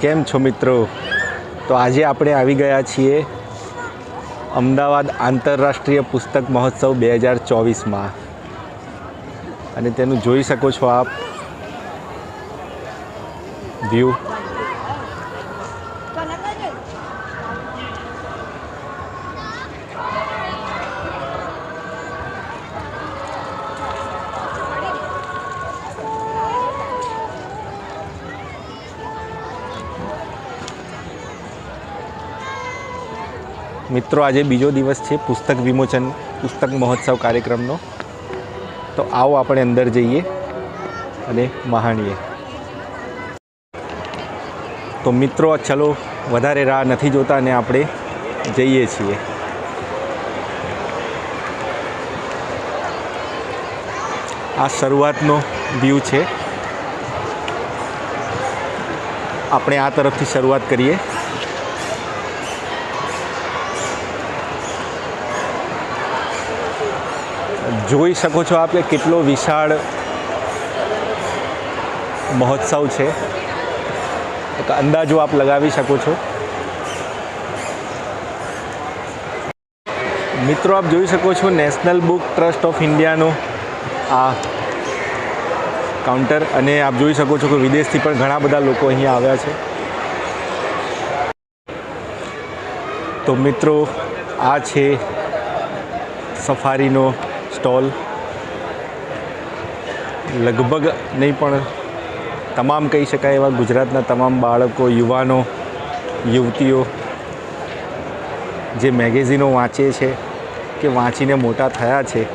કેમ છો મિત્રો? તો આજે આપણે આવી ગયા છીએ અમદાવાદ આંતરરાષ્ટ્રીય પુસ્તક મહોત્સવ બે હજાર ચોવીસમાં. અને તેનું જોઈ શકો છો આપ. વ્યૂ મિત્રો, આજે બીજો દિવસ છે પુસ્તક વિમોચન, પુસ્તક મહોત્સવ કાર્યક્રમનો. તો આવો આપણે અંદર જઈએ અને મહાણીએ. તો મિત્રો, ચલો, વધારે રાહ નથી જોતા અને આપણે જઈએ છીએ. આ શરૂઆતનો વ્યૂ છે. આપણે આ તરફથી શરૂઆત કરીએ. જોઈ શકો છો આપ કે કેટલો વિશાળ મહોત્સવ છે. એક અંદાજો આપ લગાવી શકો છો. મિત્રો, આપ જોઈ શકો છો નેશનલ બુક ટ્રસ્ટ ઓફ ઇન્ડિયાનો આ કાઉન્ટર અને આપ જોઈ શકો છો કે વિદેશથી પણ ઘણા બધા લોકો અહીંયા આવ્યા છે. તો મિત્રો, આ છે સફારીનો સ્ટોલ. લગભગ નહીં, પણ તમામ કહી શકાય એવા ગુજરાતના તમામ બાળકો, યુવાનો, યુવતીઓ જે મેગેઝિનો વાંચે છે કે વાંચીને મોટા થયા છે,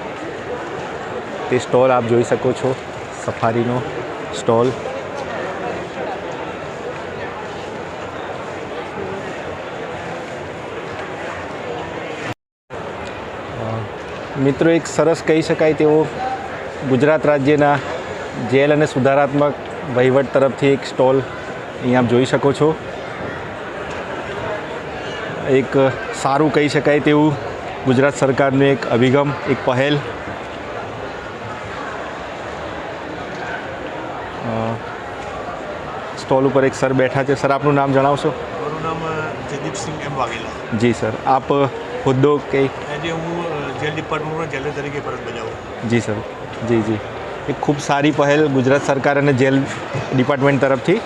તે સ્ટોલ આપ જોઈ શકો છો. સફારીનો સ્ટોલ. મિત્રો એક સરસ કહી શકાય તેવો ગુજરાત રાજ્યના જેલ અને સુધારાત્મક વહીવટ તરફથી એક સ્ટોલ અહીંયા જોઈ શકો છો. એક સારું કહી શકાય તેવું ગુજરાત સરકારનું એક અભિગમ એક પહેલ. સ્ટોલ ઉપર એક સર બેઠા છે. સર આપનું નામ જણાવશો? મારું નામ જયદીપસિંહ એમ વાઘેલા. જી સર. આપ હોદ્દો કે આજે હું જેલ ડિપાર્ટમેન્ટમાં જેલર તરીકે ફરજ બજાવું. જી, સર. જી જી. એક ખૂબ સારી પહેલ ગુજરાત સરકાર અને જેલ ડિપાર્ટમેન્ટ તરફથી.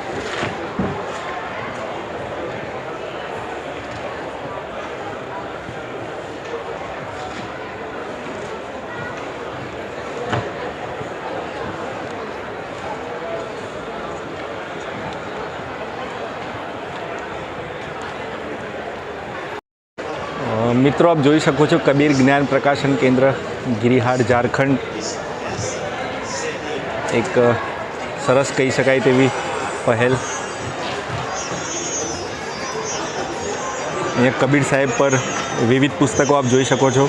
મિત્રો, આપ જોઈ શકો છો કબીર જ્ઞાન પ્રકાશન કેન્દ્ર ગિરિહાડ ઝારખંડ. એક સરસ કહી શકાય તેવી પહેલ. અહીંયા કબીર સાહેબ પર વિવિધ પુસ્તકો આપ જોઈ શકો છો.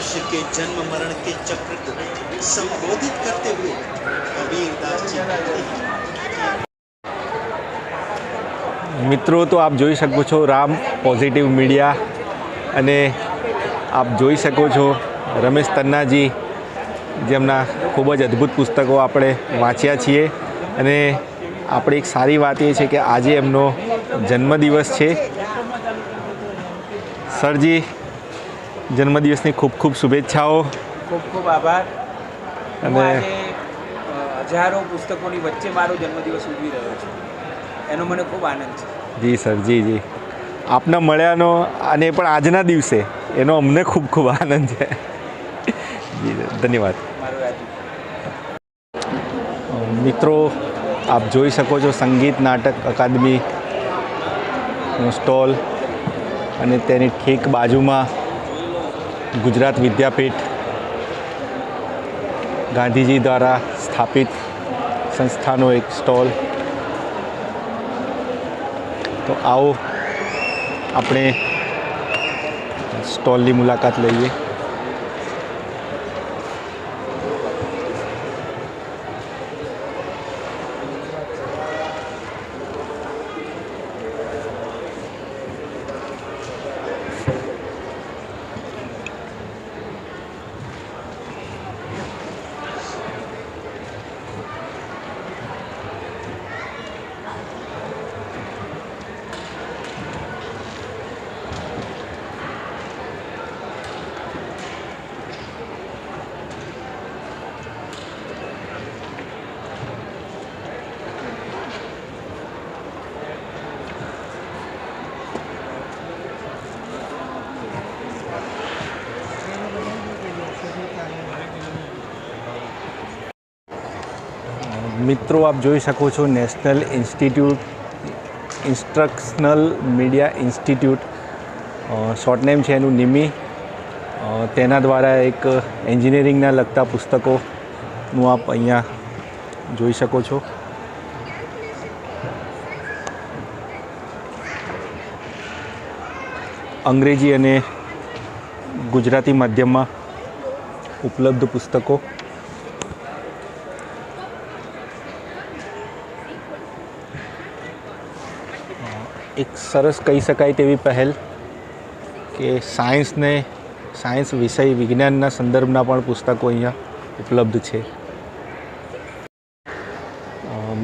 मनुष्य के जन्म मरण के चक्र को संबोधित करते हुए कबीरदास जी कहते हैं મિત્રો તો આપ જોઈ શકો છો રામ પોઝિટિવ મીડિયા અને આપ જોઈ શકો છો રમેશ તન્નાજી જેમના ખૂબ જ અદ્ભુત પુસ્તકો આપણે વાંચ્યા છીએ અને આપણે એક સારી વાત એ છે કે આજે એમનો જન્મદિવસ છે સરજી જન્મદિવસની ખૂબ ખૂબ શુભેચ્છાઓ. ખૂબ ખૂબ આભાર. અને- હજારો પુસ્તકોની વચ્ચે મારો જન્મદિવસ ઉજવી રહ્યો છું. એનો મને ખૂબ આનંદ છે. જી સર જી જી. આપને મળ્યાનો અને પણ આજના દિવસે એનો અમને ખૂબ ખૂબ આનંદ છે. જી ધન્યવાદ. મિત્રો આપ જોઈ શકો છો સંગીત નાટક અકાદમી સ્ટોલ અને તેની ઠીક બાજુમાં ગુજરાત વિદ્યાપીઠ ગાંધીજી દ્વારા સ્થાપિત સંસ્થાનો એક સ્ટોલ. તો આવો આપણે સ્ટોલની મુલાકાત લઈએ. મિત્રો, આપ જોઈ શકો છો national institute instructional media institute short name છે એનું નિમી. તેના દ્વારા એક એન્જિનિયરિંગના લગતા પુસ્તકોનું આપ અહીંયા જોઈ શકો છો. અંગ્રેજી અને ગુજરાતી માધ્યમમાં ઉપલબ્ધ પુસ્તકો. એક સરસ કહી શકાય તેવી પહેલ કે સાયન્સને, સાયન્સ વિષય વિજ્ઞાનના સંદર્ભના પણ પુસ્તકો અહીંયા ઉપલબ્ધ છે.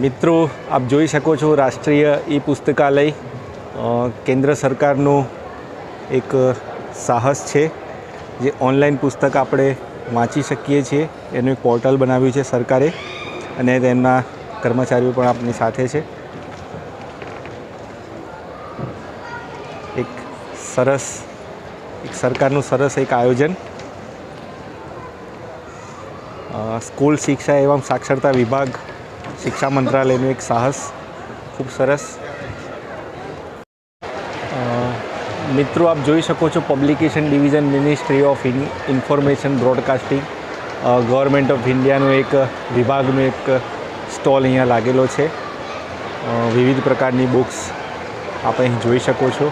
મિત્રો, આપ જોઈ શકો છો રાષ્ટ્રીય ઈ પુસ્તકાલય કેન્દ્ર સરકારનું એક સાહસ છે જે ઓનલાઈન પુસ્તક આપણે વાંચી શકીએ છીએ. એનું એક પોર્ટલ બનાવ્યું છે સરકારે અને તેમના કર્મચારીઓ પણ આપની સાથે છે એક સરસ, એક સરકારનું સરસ એક આયોજન. સ્કૂલ શિક્ષા એવં સાક્ષરતા વિભાગ, શિક્ષા મંત્રાલયનું એક સાહસ. ખૂબ સરસ. મિત્રો, આપ જોઈ શકો છો publication division ministry of information broadcasting. Government of ઇન્ડિયાનું એક વિભાગનું એક સ્ટોલ અહીંયા લાગેલો છે. વિવિધ પ્રકારની બુક્સ આપ અહીં જોઈ શકો છો.